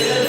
Amen.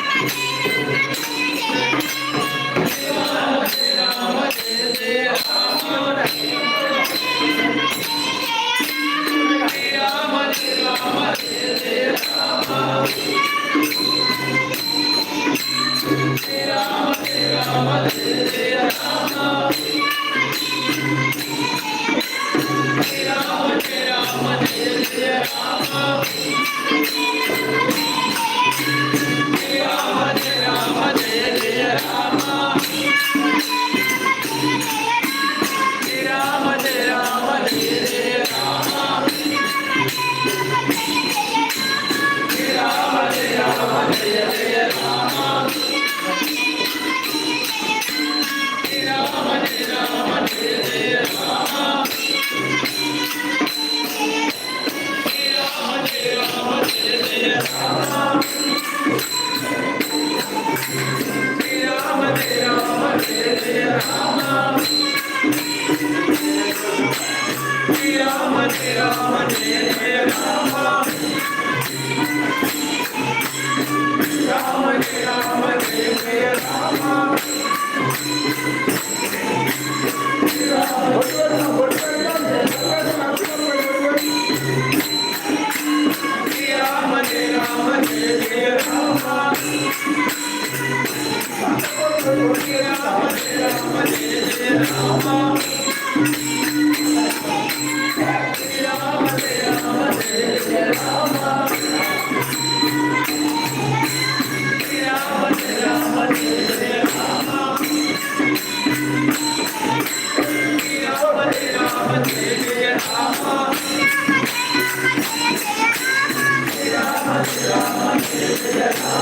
శంకరాయ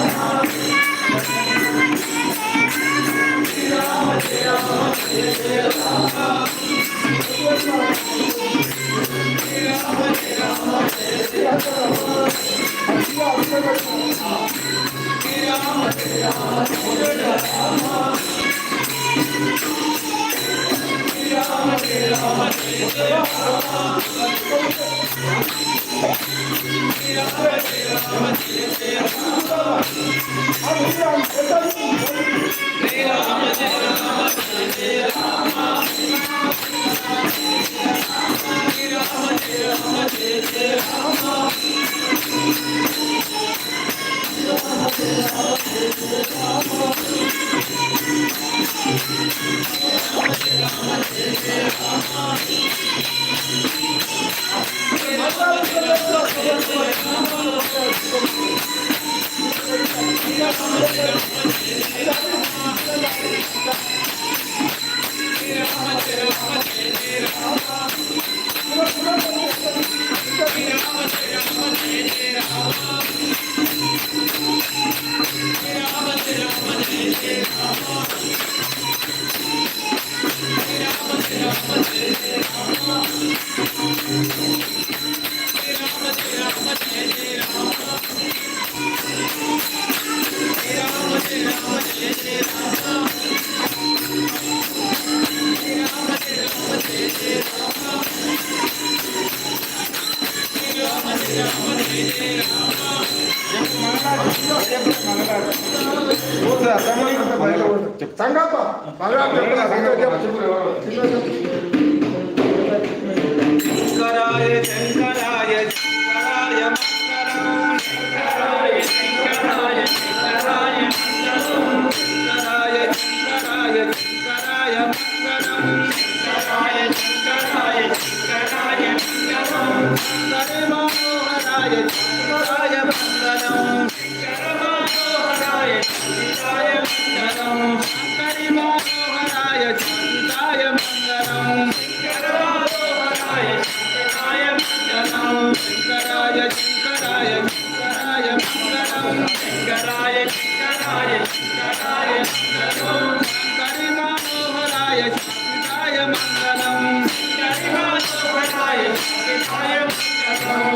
శంకరాయ శంకరాయ మంగళం శంకరాయ శంకరాయ శంకరాయ మంగళం శంకరాయ శంకరాయ శంకరాయ మంగళం శంకరాయ Thank you.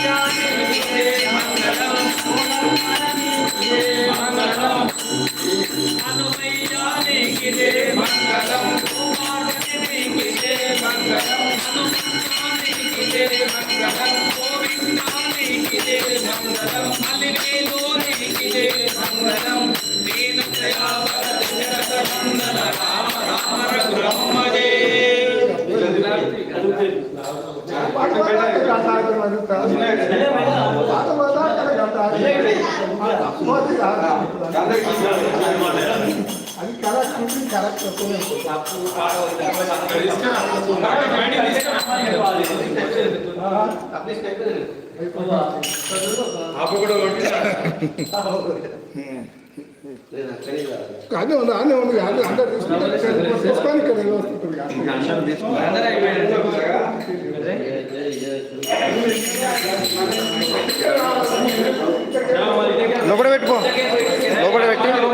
started అది కరెక్ట్ ఉంది కరెక్ట్ అదే ఉంది అదే ఉంది అదే అందరు తీసుకుంటారు ఇక్కడ వస్తుంది లోపల పెట్టుకో. లోపల పెట్టి